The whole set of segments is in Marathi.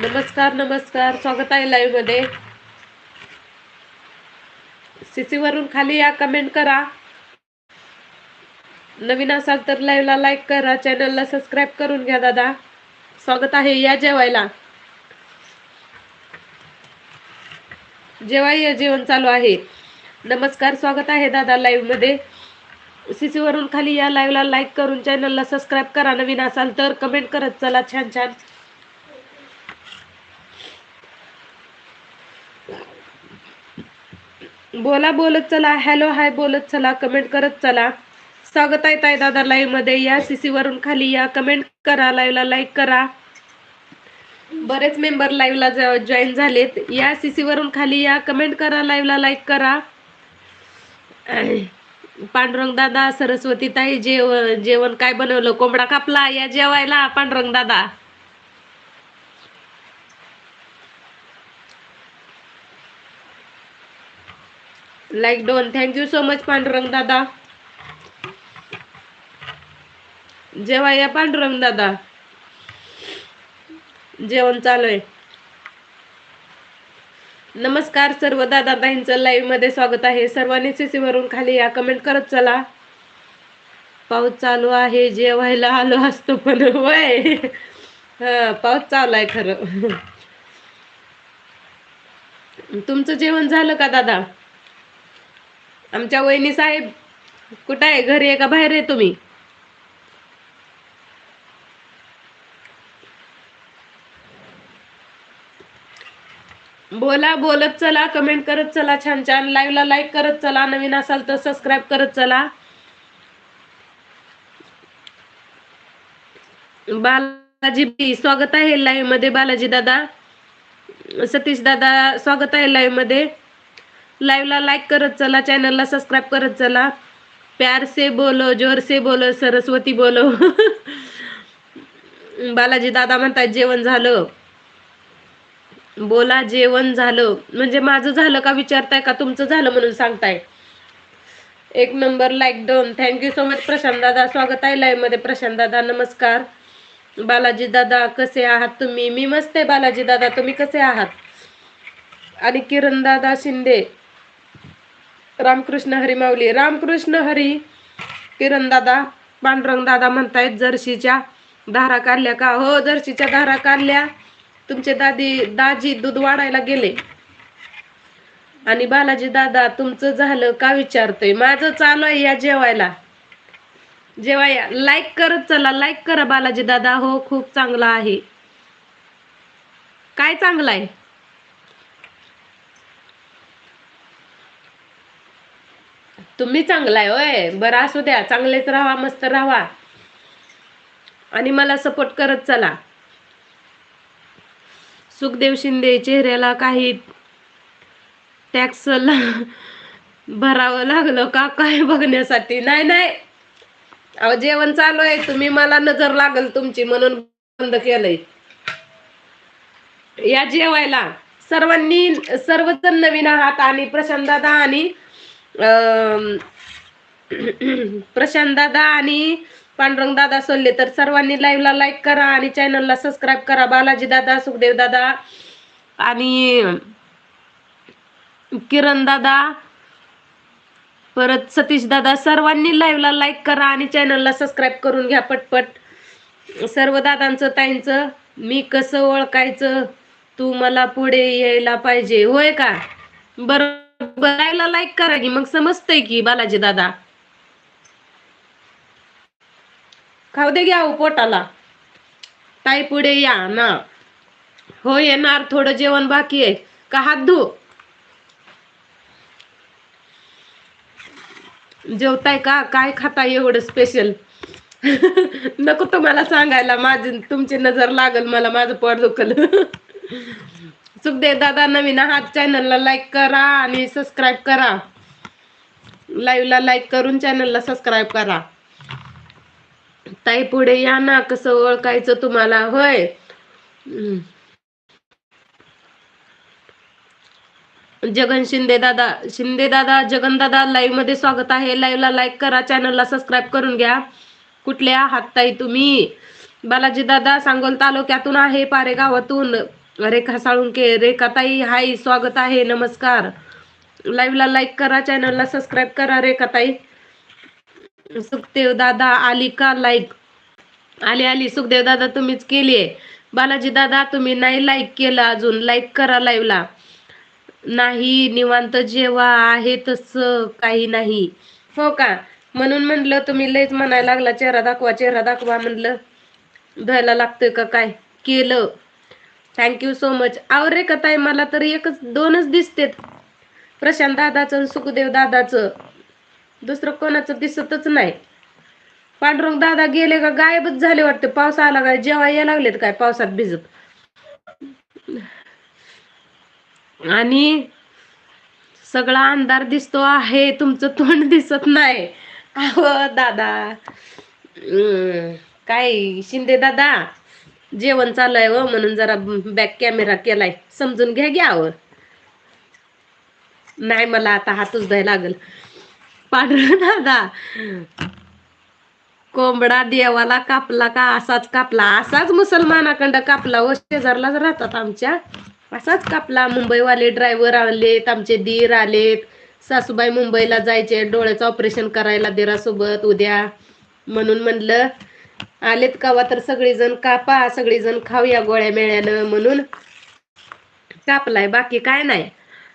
नमस्कार नमस्कार. स्वागत आहे लाईव्हमध्ये. सीसी वरून खाली या कमेंट करा. नवीन असाल तर लाईव्हला लाईक करा. चॅनलला सबस्क्राईब करून घ्या दादा. स्वागत आहे या जेवायला. जेवाय या जेवण चालू आहे. नमस्कार स्वागत आहे दादा लाईव्हमध्ये. सीसी वरून खाली या लाईव्हला लाईक करून चॅनलला सबस्क्राईब करा. नवीन असाल तर कमेंट करत चला. छान छान. बोला बोलत चला हॅलो हाय बोलत चला कमेंट करत चला. स्वागत आहे ताई दादा लाईव्हमध्ये. या सीसी वरून खाली या कमेंट करा लाईव्हला लाईक करा. बरेच मेंबर लाईव्हला जॉईन झालेत. या सीसी वरून खाली या कमेंट करा लाईव्हला लाईक करा. पांडुरंग दादा सरस्वती ताई जेव जेवण काय बनवलं? कोंबडा कापला या जेवायला पांडुरंग दादा. Like done thank you so much Pandurang दादा जेव्हा या पांडुरंग दादा जेवण चालू आहे नमस्कार सर्व दादा ताईंचं लाईव्हमध्ये स्वागत आहे. सर्वांनी सीसी वरून खाली या. कमेंट करत चला. पाऊस चालू आहे. जेवायला आलो असतो पण वय. हा पाऊस चालू आहे खरं. तुमचं जेवण झालं का दादा? आमच्या वहिनी साहेब कुठं आहे? घरी आहे का? बाहेर आहे तुम्ही? बोला बोलत चला कमेंट करत चला छान छान लाईव्हला लाईक करत चला नवीन असाल तर सबस्क्राईब करत चला. बालाजी स्वागत आहे लाईव्हमध्ये बालाजी दादा. सतीश दादा स्वागत आहे लाईव्हमध्ये. लाईव्हला लाईक करत चला चॅनलला सबस्क्राईब करत चला. प्यार से बोलो जोर से बोलो सरस्वती बोलो. बालाजी दादा म्हणतात जेवण झालं. बोला जेवण झालं. म्हणजे माझं झालं का विचारताय का? तुमचं झालं म्हणून सांगताय. एक नंबर लाईक दोन. Thank you so much Prashant दादा. स्वागत आहे लाईव्हमध्ये. प्रशांत दादा नमस्कार. बालाजी दादा कसे आहात तुम्ही? मी मस्त आहे बालाजी दादा. तुम्ही कसे आहात? आणि किरण दादा शिंदे. रामकृष्ण हरी माऊली. रामकृष्ण हरी किरण दादा पांडुरंग दादा म्हणतायत जर्शीच्या धारा काढल्या का? हो जर्शीच्या धारा काढल्या. तुमचे दादी दाजी दूध वाढायला गेले. आणि बालाजी दादा तुमचं झालं का विचारतोय? माझं चालू आहे या जेवायला. जेवाया. लाईक करत चला. लाईक करा बालाजी दादा. हो खूप चांगला आहे. काय चांगलं आहे? तुम्ही चांगलाय होय. बरं असू द्या. चांगलेच राहा मस्त राहा. आणि मला सपोर्ट करत चला. सुखदेव शिंदे चेहऱ्याला काही टॅक्स भरावं लागलं का? काय बघण्यासाठी? नाही नाही. अहो जेवण चालू आहे. तुम्ही मला नजर लागल तुमची म्हणून बंद केलंय. या जेवायला. सर्वांनी सर्वजण नवीन आहात आणि प्रशांत दादा आणि प्रशांत दादा आणि पांडुरंग दादा सोडले. तर सर्वांनी लाईव्हला लाईक करा आणि चॅनलला सबस्क्राईब करा. बालाजी दादा सुखदेव दादा आणि किरण दादा परत सतीश दादा सर्वांनी लाईव्हला लाईक करा आणि चॅनलला सबस्क्राईब करून घ्या पटपट. सर्व दादांचं ताईंचं मी कसं ओळखायचं? तू मला पुढे यायला पाहिजे. होय का? बरं. लाईव्हला लाईक करा की मग समजतंय की बालाजी दादा. खाऊ दे घ्या पोटाला. ताई पुढे या ना. हो येणार. थोडं जेवण बाकी आहे. का हात धु. जेवताय का? काय खाताय एवढं स्पेशल नको तुम्हाला सांगायला. माझी तुमची नजर लागल मला. माझं पड दुखल. सुखदेव दादा नवीन आहात. चॅनलला लाईक करा आणि सबस्क्राईब करा. लाईव्हला लाईक करून चॅनलला सबस्क्राईब करा. ताई पुढे या ना कसं ओळखायचं तुम्हाला? होय. जगन शिंदे दादा शिंदे दादा जगन दादा लाईव्हमध्ये स्वागत आहे. लाईव्हला लाईक करा चॅनलला सबस्क्राईब करून घ्या. कुठल्या आहात ताई तुम्ही? बालाजी दादा सांगोल तालुक्यातून आहे पारे गावातून रेखा साळुंके रेखाताई हाय स्वागत आहे नमस्कार. लाईव्हला लाईक करा चॅनलला सबस्क्राईब करा रेखाताई. सुखदेव दादा आली का लाईक आली आली. सुखदेव दादा तुम्हीच केली आहे. बालाजी दादा तुम्ही नाही लाईक केलं अजून. लाईक करा लाईव्हला नाही निवांत जेव्हा आहे तसं काही नाही. हो का? म्हणून म्हणलं तुम्ही लयच म्हणायला लागला चेहरा दाखवा चेहरा दाखवा म्हणलं. धुवायला लागतोय का काय? केलं. थँक्यू सो मच आवरे रे मला तर एकच दोनच दिसतेत. प्रशांत दादाचं आणि सुखदेव दादाचं. दुसरं कोणाचं दिसतच नाही. पांडुरंग दादा गेले का गायबच झाले वाटते. पाऊस आला काय जेव्हा यायला लागलेत काय पावसात भिजत. आणि सगळा अंधार दिसतो आहे तुमचं तोंड दिसत नाही. अहो दादा. काय शिंदे दादा? जेवण चालू आहे हो, व म्हणून जरा बॅक कॅमेरा केलाय. समजून घ्या घ्यावं नाही मला आता हातच द्यायला लागल. पांढरा दादा. कोंबडा देवाला कापला का? असाच कापला. असाच मुसलमानाकंड कापला व शेजारलाच राहतात आमच्या. असाच कापला. मुंबईवाले ड्रायव्हर आलेत आमचे दीर आलेत. सासूबाई मुंबईला जायचे. डोळ्याचं ऑपरेशन करायला दिरासोबत उद्या. म्हणून म्हणलं आलेत कावा तर सगळेजण कापा सगळेजण खाऊया गोळ्या मेळ्यानं म्हणून. कापलाय बाकी काय नाही.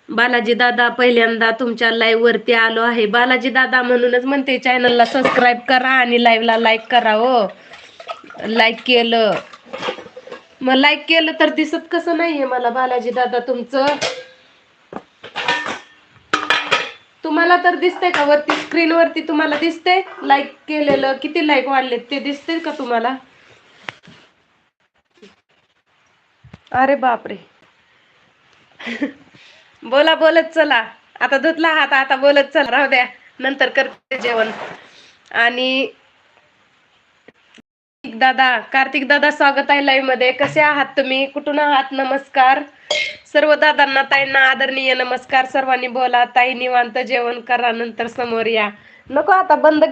बालाजी दादा पहिल्यांदा तुमच्या लाईव्ह वरती आलो आहे. बालाजी दादा म्हणूनच म्हणते चॅनलला सबस्क्राईब करा आणि लाईव्हला लाईक करा हो. लाईक केलं. मग लाईक केलं तर दिसत कसं नाहीये मला बालाजी दादा तुमचं? तुम्हाला तर दिसतंय का वरती स्क्रीन वरती तुम्हाला दिसते लाईक केलेलं किती लाईक वाढलेत ते दिसते का तुम्हाला? अरे बापरे. बोला बोलत चला. आता धुतला हात आता बोलत चला. राहू द्या. नंतर करते जेवण. आणि कार्तिक दादा कार्तिक दादा स्वागत आहे लाईव्हमध्ये. कसे आहात तुम्ही? कुठून आहात? नमस्कार. सर्व दादांना ताईंना आदरणीय नमस्कार. सर्वांनी बोला. ताई निवांत जेवण करा. नंतर समोर या. नको आता बंद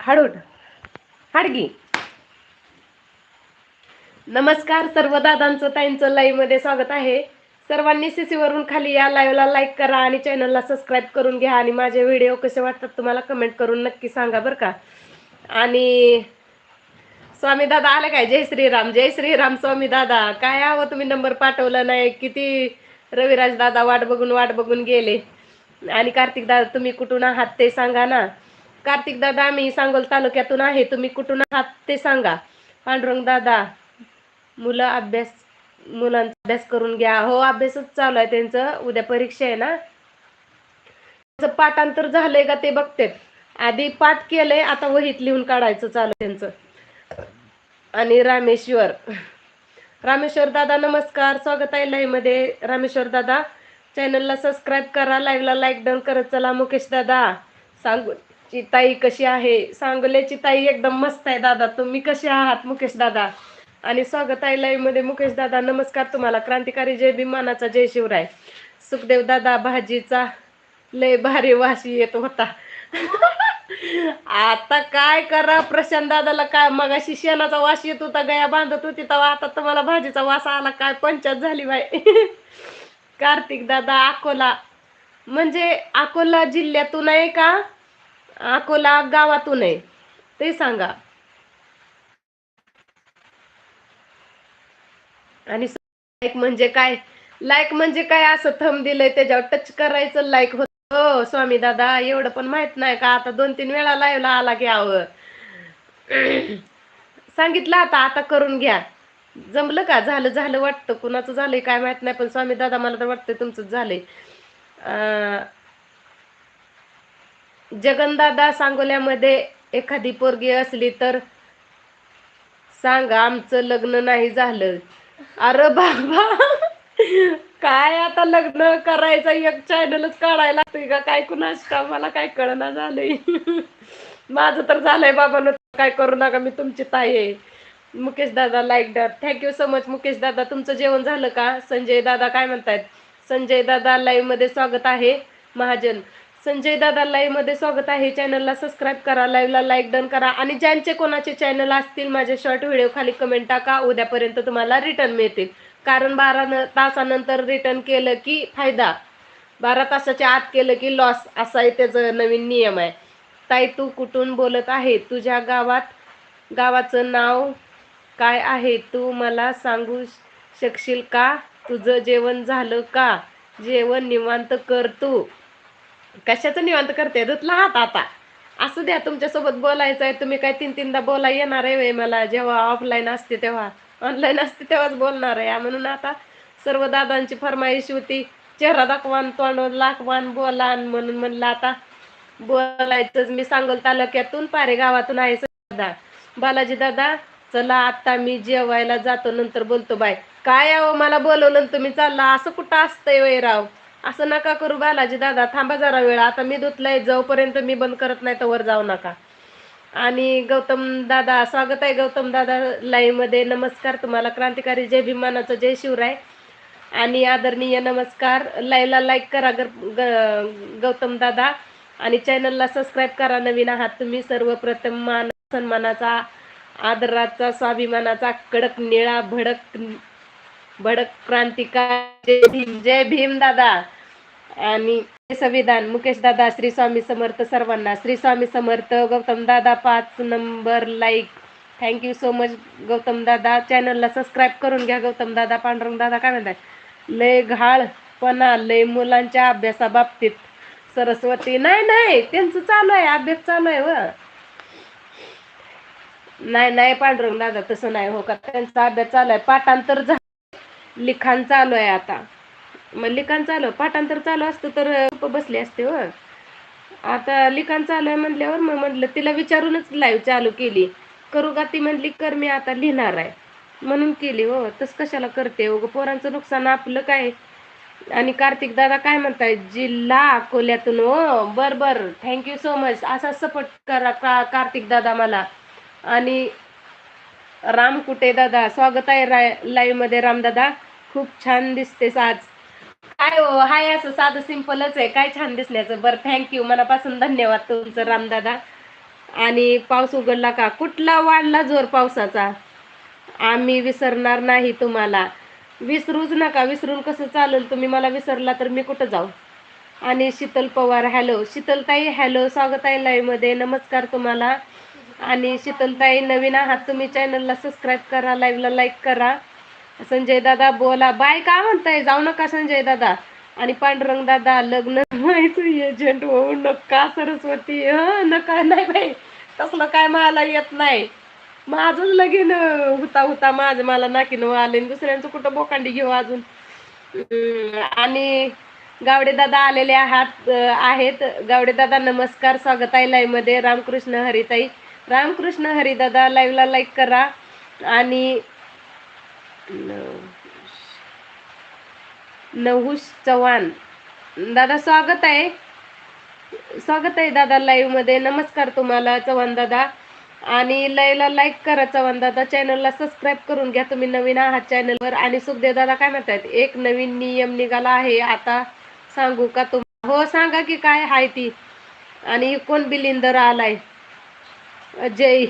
हाडून. हाडगी. नमस्कार. सर्व दादांचं ताईंचं लाईव्हमध्ये स्वागत आहे. सर्वांनी सीसी वरून खाली या लाईव्हला लाईक करा आणि चॅनलला सबस्क्राईब करून घ्या आणि माझे व्हिडिओ कसे वाटतात तुम्हाला कमेंट करून नक्की सांगा बरं का. आणि स्वामी दादा आले काय? जय श्रीराम जय श्रीराम स्वामी दादा. काय हवं तुम्ही नंबर पाठवला नाही. किती रविराज दादा वाट बघून वाट बघून गेले. आणि कार्तिक दादा तुम्ही कुठून आहात ते सांगा ना. कार्तिक दादा आम्ही सांगोल तालुक्यातून आहे. तुम्ही कुठून आहात ते सांगा. पांडुरंग दादा मुलं अभ्यास मुलांचा अभ्यास करून घ्या. हो अभ्यासच चालू आहे त्यांचं. उद्या परीक्षा आहे ना. त्यांचं पाठांतर झालंय का ते बघते आधी पाठ केलंय आता वहीत लिहून काढायचं चालू त्यांचं. आणि रामेश्वर. रामेश्वर दादा नमस्कार. स्वागत आहे लाईव्हमध्ये रामेश्वर दादा चॅनलला सबस्क्राईब करा. लाईव्हला लाईक डन करत चला. मुकेश दादा सांगोची ताई कशी आहे? सांगोल्याची ताई एकदम मस्त आहे दादा. तुम्ही कसे आहात मुकेश दादा? आणि स्वागत आहे लाईव्हमध्ये. मुकेश दादा नमस्कार तुम्हाला. क्रांतिकारी जय भीमानाचा जय शिवराय. सुखदेव दादा भाजीचा लय भारी वाशी येत होता. आता काय करा? प्रशांत दादाला काय? मगाशी शेणाचा वास येत होता गया बांधत होती तेव्हा. आता तुम्हाला भाजीचा वास आला. काय पंचायत झाली बाय कार्तिक दादा अकोला. म्हणजे अकोला जिल्ह्यातून आहे का? अकोला गावातून आहे. ते सांगा. आणि लाईक म्हणजे काय? लाईक म्हणजे काय असं थंब दिलंय त्याच्यावर टच करायचं लाईक होत हो स्वामी दादा एवढं पण माहीत नाही का? आता दोन तीन वेळा लाईव्हला आला घ्यावं सांगितलं आता आता करून घ्या. जमलं का? झालं झालं वाटतं. कुणाचं झालंय काय माहीत नाही पण स्वामी दादा मला तर वाटतंय तुमचंच झालंय. अं, जगनदादा सांगोल्यामध्ये एखादी पोरगी असली तर सांगा आमचं लग्न नाही झालं. अरे बाबा. काय आता लग्न करायचं? एक चॅनलच काढायला लागतोय का? काय कुणाच का मला काय कळना झालंय. माझं तर झालंय बाबा काय करू नका मी तुमची ताई आहे. मुकेश दादा like done thank you so much Mukesh दादा. तुमचं जेवण झालं का? संजय दादा काय म्हणतायत? संजय दादा लाईव्हमध्ये स्वागत आहे. महाजन. संजय दादा लाईव्हमध्ये स्वागत आहे. चॅनलला सबस्क्राईब करा लाईव्हला लाईक डन करा. आणि ज्यांचे कोणाचे चॅनल असतील माझे शॉर्ट व्हिडिओ खाली कमेंट टाका. उद्यापर्यंत तुम्हाला रिटर्न मिळतील. कारण बारा तासानंतर रिटर्न केलं की फायदा. बारा तासाच्या आत केलं की लॉस असा आहे त्याचं नवीन नियम आहे. ताई तू कुठून बोलत आहे? तुझ्या गावात गावाचं नाव काय आहे? तू मला सांगू शकशील का? तुझं जेवण झालं का? जेवण निवांत कर तू. कशाचं निवांत करते? रुतला हात आता. असू द्या तुमच्यासोबत बोलायचं आहे तुम्ही काय तीन तीनदा बोला येणार आहे मला. जेव्हा ऑफलाईन असते तेव्हा. ऑनलाईन असते तेव्हाच बोलणार आहे. म्हणून आता सर्व दादांची फरमाईश होती. चेहरा दाखवान तोंड लाखवान बोलान म्हणून म्हणलं आता बोलायचंच. मी सांगल तालुक्यातून पारे गावातून आहे दादा बालाजी दादा चला आता मी जेवायला जातो. नंतर बोलतो बाय. काय आहो मला बोलवलं तुम्ही चालला. असं कुठं असतंय वय राव? असं नका करू बालाजी दादा थांबा जरा वेळ. आता मी धुतलंय जोपर्यंत मी बंद करत नाही तर वर जाऊ नका. आणि गौतम दादा स्वागत आहे गौतम दादा लाईव्हमध्ये नमस्कार तुम्हाला. क्रांतिकारी जय भीमानाचं जय शिवराय. आणि आदरणीय नमस्कार. लाईव्हला लाईक करा गर- ग- गौतम दादा. आणि चॅनलला सबस्क्राईब करा. नवीन आहात तुम्ही सर्वप्रथम. मान सन्मानाचा आदराचा स्वाभिमानाचा कडक निळा भडक भडक क्रांतिकारी जय भीम. जय भीम दादा. आणि संविधान मुकेश दादा श्री स्वामी समर्थ सर्वांना श्री स्वामी समर्थ गौतम दादा पाच number like. Thank you so much Gautam दादा. चॅनलला सबस्क्राईब करून घ्या गौतम दादा पांडुरंग दादा काय म्हणताय? लय घाळपणा लय मुलांच्या अभ्यासाबाबतीत सरस्वती नाही नाही त्यांचं चालू आहे अभ्यास चालू आहे व. नाही नाही पांडुरंग दादा तसं नाही हो का? त्यांचा अभ्यास चालू आहे. पाठांतर झालं. लिखाण चालू आहे आता. मग लिखाण चालू पाठांतर चालू असतं तर बसले असते हो. आता लिखाण चालू आहे म्हणल्यावर मग म्हटलं तिला विचारूनच लाईव्ह चालू केली. करू का ती म्हणली कर मी आता लिहिणार आहे. म्हणून केली हो. तस कशाला करते हो पोरांचं नुकसान आपलं काय? आणि कार्तिक दादा काय म्हणताय जिल्हा अकोल्यातून हो. बर बर. थँक्यू सो मच असा सपोर्ट करा का कार्तिक दादा मला. आणि राम कुटे दादा स्वागत आहे राय लाईव्हमध्ये. राम दादा खूप छान दिसतेस आज. काय हो हाय असं साधं सिंपलच आहे. काय छान दिसल्याचं बरं थँक्यू मनापासून धन्यवाद तुमचं रामदादा. आणि पाऊस उघडला का? कुठला वाढला जोर पावसाचा? आम्ही विसरणार नाही तुम्हाला. विसरूच नका. विसरून कसं चालेल? तुम्ही मला विसरला तर मी कुठं जाऊ? आणि शीतल पवार हॅलो शीतलताई हॅलो स्वागत आहे लाईव्हमध्ये नमस्कार तुम्हाला. आणि शीतलताई नवीन आहात तुम्ही. चॅनलला सबस्क्राईब करा लाईव्हला लाईक करा. संजय दादा बोला. बाय का म्हणताय? जाऊ नका संजय दादा. आणि पांडुरंग दादा लग्न व्हायचं एजंट होऊ नका सरस्वती. ह नका नाही बाई. तसलं काय मला येत नाही. माझंच लगीन होता होता माझं मला नाकीनं आले दुसऱ्यांचं कुठं बोकांडी घेऊ अजून? आणि गावडे दादा आलेले आहात आहेत. गावडे दादा नमस्कार. स्वागत आहे लाईव्हमध्ये. रामकृष्ण हरिताई. रामकृष्ण हरिदादा लाईव्हला लाईक करा. आणि नहुष चव्हाण. दादा स्वागत आहे. स्वागत आहे दादा लाईव्हमध्ये. नमस्कार तुम्हाला चव्हाण दादा. आणि लाईव्हला लाईक करा चव्हाण दादा. चॅनलला सबस्क्राईब करून घ्या. तुम्ही नवीन आहात चॅनलवर आणि सुखदेव दादा काय म्हणतात एक नवीन नियम निघाला आहे. आता सांगू का तुम? हो सांगा की काय आहे ती. आणि कोण बिलिंदर आलाय? जय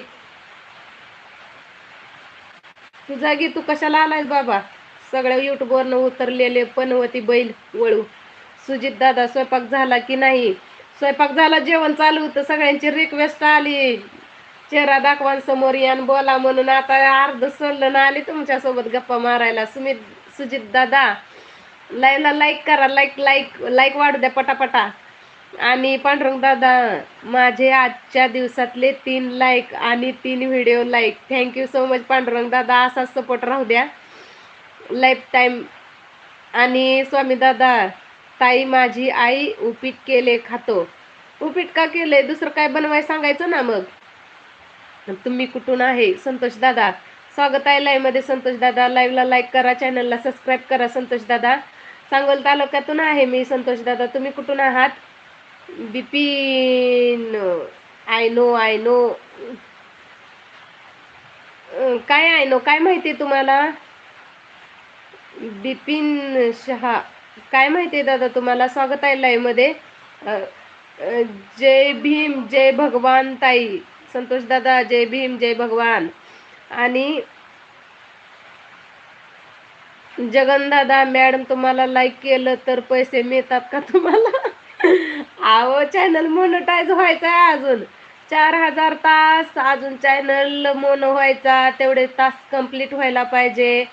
तू जागी तू कशाला आलायस बाबा? सगळ्या युट्यूबवरनं उतरलेले पनवती बैल वळू. सुजित दादा स्वयंपाक झाला की नाही? स्वयंपाक झाला जेवण चालू होतं सगळ्यांची रिक्वेस्ट आली. चेहरा दाखवांसमोर यान बोला म्हणून आता अर्ध सोडलं आली तुमच्यासोबत गप्पा मारायला. सुमित सुजित दादा लाईव्हला लाईक करा लाईक लाईक लाईक वाढू द्या पटापटा. आणि पांडुरंग दादा माझे आजच्या दिवसातले तीन लाईक आणि तीन video like thank you so much Pandurang दादा. असाच सपोर्ट राहू द्या. लाईफ टाईम आणि स्वामी दादा ताई माझी आई उपीट केले खातो. उपीट का केले? दुसरं काय बनवाय सांगायचं ना मग? तुम्ही कुठून आहे? संतोष दादा. स्वागत आहे लाईव्हमध्ये संतोष दादा. लाईव्हला लाईक करा चॅनलला सबस्क्राईब करा संतोष दादा. सांगोल तालुक्यातून आहे मी संतोष दादा. तुम्ही कुठून आहात? Bipin I know I know. काय आय नो काय माहिती तुम्हाला? बिपिन शहा. काय माहिती आहे दादा तुम्हाला? स्वागत आहे लाईमध्ये जय भीम जय भगवान ताई. संतोष दादा जय भीम जय भगवान. आणि जगन दादा मॅडम तुम्हाला लाईक केलं तर पैसे मिळतात का तुम्हाला? अहो चॅनल मोनोटाईज व्हायचा आहे अजून. चार हजार तास अजून चॅनल मोनो व्हायचा तेवढे तास कंप्लीट व्हायला पाहिजे.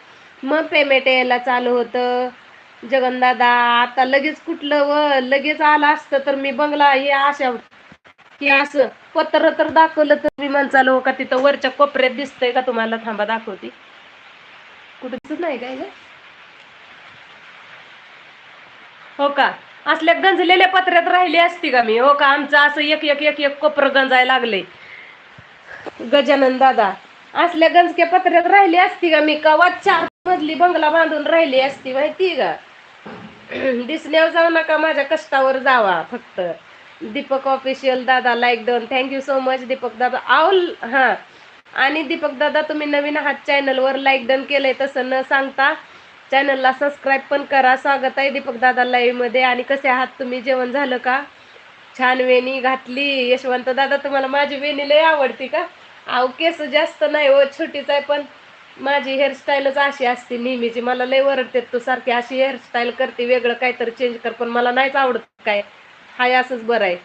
मग पेमेंट यायला चालू होतं. जगनदादा आता लगेच कुठलं व? लगेच आलं असतं तर मी बंगला हे अशा की असं पत्र तर दाखवलं तर मी म्हणचालो हो का तिथं वरच्या कोपऱ्यात दिसतंय का तुम्हाला? थांबा दाखवते. कुठंच नाही काय हो का? असल्या गंजलेल्या पत्र्यात राहिली असती का मी? हो का? आमचं असं एक एक एक एक कोपर गंजायला लागले. गजानन दादा असल्या गंजक्या पत्र्यात राहिली असती का मी? कवा चार मजली बंगला बांधून राहिली असती माहिती का? दिसण्यावर जाऊ नका माझ्या कष्टावर जावा फक्त. दीपक ऑफिशियल दादा like done thank you so much Deepak दादा. आऊल हा. आणि दीपक दादा तुम्ही नवीन आहात चॅनलवर लाईक डन केलंय तसं न सांगता चॅनलला सबस्क्राईब पण करा. स्वागत आहे दीपक दादा लाईव्हमध्ये आणि कसे आहात तुम्ही? जेवण झालं का? छान वेणी घातली. यशवंत दादा तुम्हाला माझी वेणी लय आवडती का? अहो केस जास्त नाही हो छोटीच आहे पण माझी हेअरस्टाईलच अशी असते नेहमीची मला लय वरडते तू सारखी. अशी हेअरस्टाईल करते वेगळं काहीतरी चेंज कर पण मला नाहीच आवडत काय. हाय असंच बरं आहे.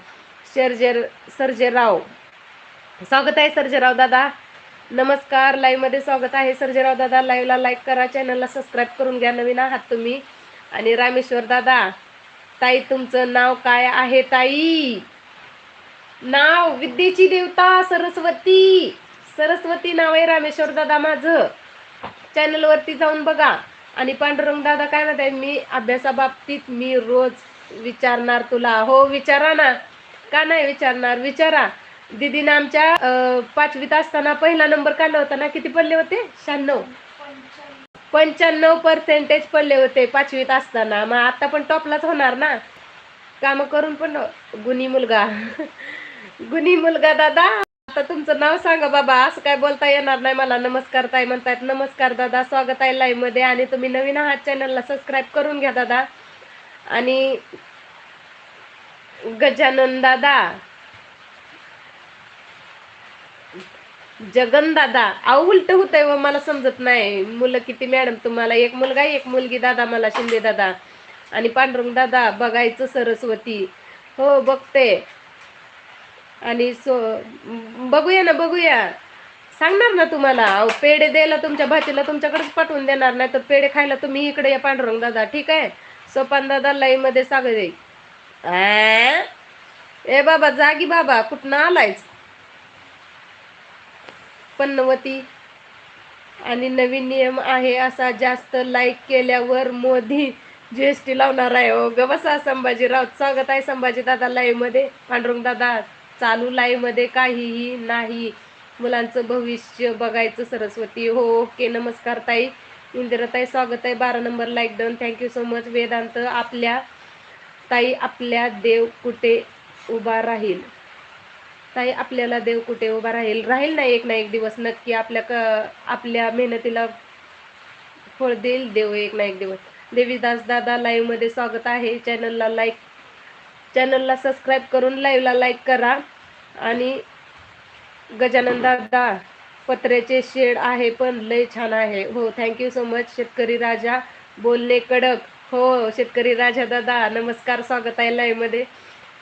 सर्जेर सर्जेराव. स्वागत आहे सर्जेराव दादा. नमस्कार लाईव्हमध्ये स्वागत आहे. सर्जेराव दादा लाईव्हला लाईक करा चॅनलला सबस्क्राईब करून घ्या. नवीन आहात तुम्ही. आणि रामेश्वर दादा ताई तुमचं नाव काय आहे ताई? नाव विद्येची देवता सरस्वती. सरस्वती नाव आहे रामेश्वर दादा माझं. चॅनल वरती जाऊन बघा. आणि पांडुरंग दादा काय म्हणताय? मी अभ्यासाबाबतीत मी रोज विचारणार तुला. हो विचारा ना. का नाही विचारणार? विचारा. दीदीनं आमच्या पाचवीत असताना पहिला नंबर काढला होता ना किती पडले होते? शहाण्णव. पंच्याण्णव पर्सेंटेज पडले होते पाचवीत असताना. मग आता पण टॉपलाच होणार ना. काम करून पण गुणी मुलगा. गुणी मुलगा दादा. आता तुमचं नाव सांगा बाबा. असं काय बोलता येणार नाही मला. नमस्कार ताई म्हणतायत. नमस्कार दादा. स्वागत आहे लाईव्हमध्ये. आणि तुम्ही नवीन आहात चॅनलला सबस्क्राईब करून घ्या दादा. आणि गजानन दादा. जगन दादा अहो उलट होतंय व मला समजत नाही. मुलं किती मॅडम तुम्हाला एक मुलगा एक मुलगी दादा मला शिंदे दादा. आणि पांडुरंग दादा बघायचं सरस्वती. हो बघते. आणि सो बघूया ना बघूया. सांगणार ना तुम्हाला? अहो पेढे द्यायला तुमच्या भाचीला तुमच्याकडेच पाठवून देणार नाही तर पेढे खायला तुम्ही इकडे या पांडुरंग दादा ठीक आहे? सोपान दादा लाईव्हमध्ये ए बाबा जागी बाबा कुठनं आलायच पन्नवती. आणि नवीन नियम आहे असा जास्त लाईक केल्यावर मोदी जीएसटी लावणार आहे हो. ग बसा संभाजीराव. स्वागत आहे संभाजी दादा लाईव्ह पांडुरंग दादा चालू लाईव्हमध्ये काहीही नाही. मुलांचं भविष्य बघायचं सरस्वती. हो ओके नमस्कार ताई. इंदिराताई स्वागत आहे. बारा number like done thank you so much Vedant आपल्या ताई आपल्या देव कुठे उभा राहील? ताई आपल्याला देव कुठे उभा राहील? राहील ना एक ना एक दिवस नक्की आपल्या क आपल्या मेहनतीला फळ देईल देव एक ना एक दिवस. देवीदास दादा लाईव्हमध्ये स्वागत आहे. चॅनलला लाईक चॅनलला सबस्क्राईब करून लाईव्हला लाईक करा. आणि गजानन दादा पत्र्याचे शेड आहे पण लय छान आहे. हो थँक्यू सो मच शेतकरी राजा. बोलणे कडक. हो शेतकरी राजा दादा नमस्कार स्वागत आहे लाईव्हमध्ये.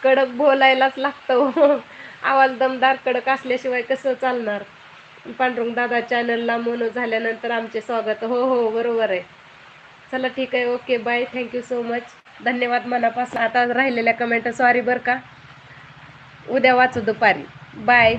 कडक बोलायलाच लागतं हो. आवाज दमदार कडक असल्याशिवाय कसं चालणार? पांडुरंग दादा चॅनलला मोनो झाल्यानंतर आमचे स्वागत. हो हो बरोबर आहे. चला ठीक आहे. Okay bye. Thank you so much धन्यवाद मनापासून. आता राहिलेल्या कमेंट सॉरी बरं का. उद्या वाचू दुपारी. बाय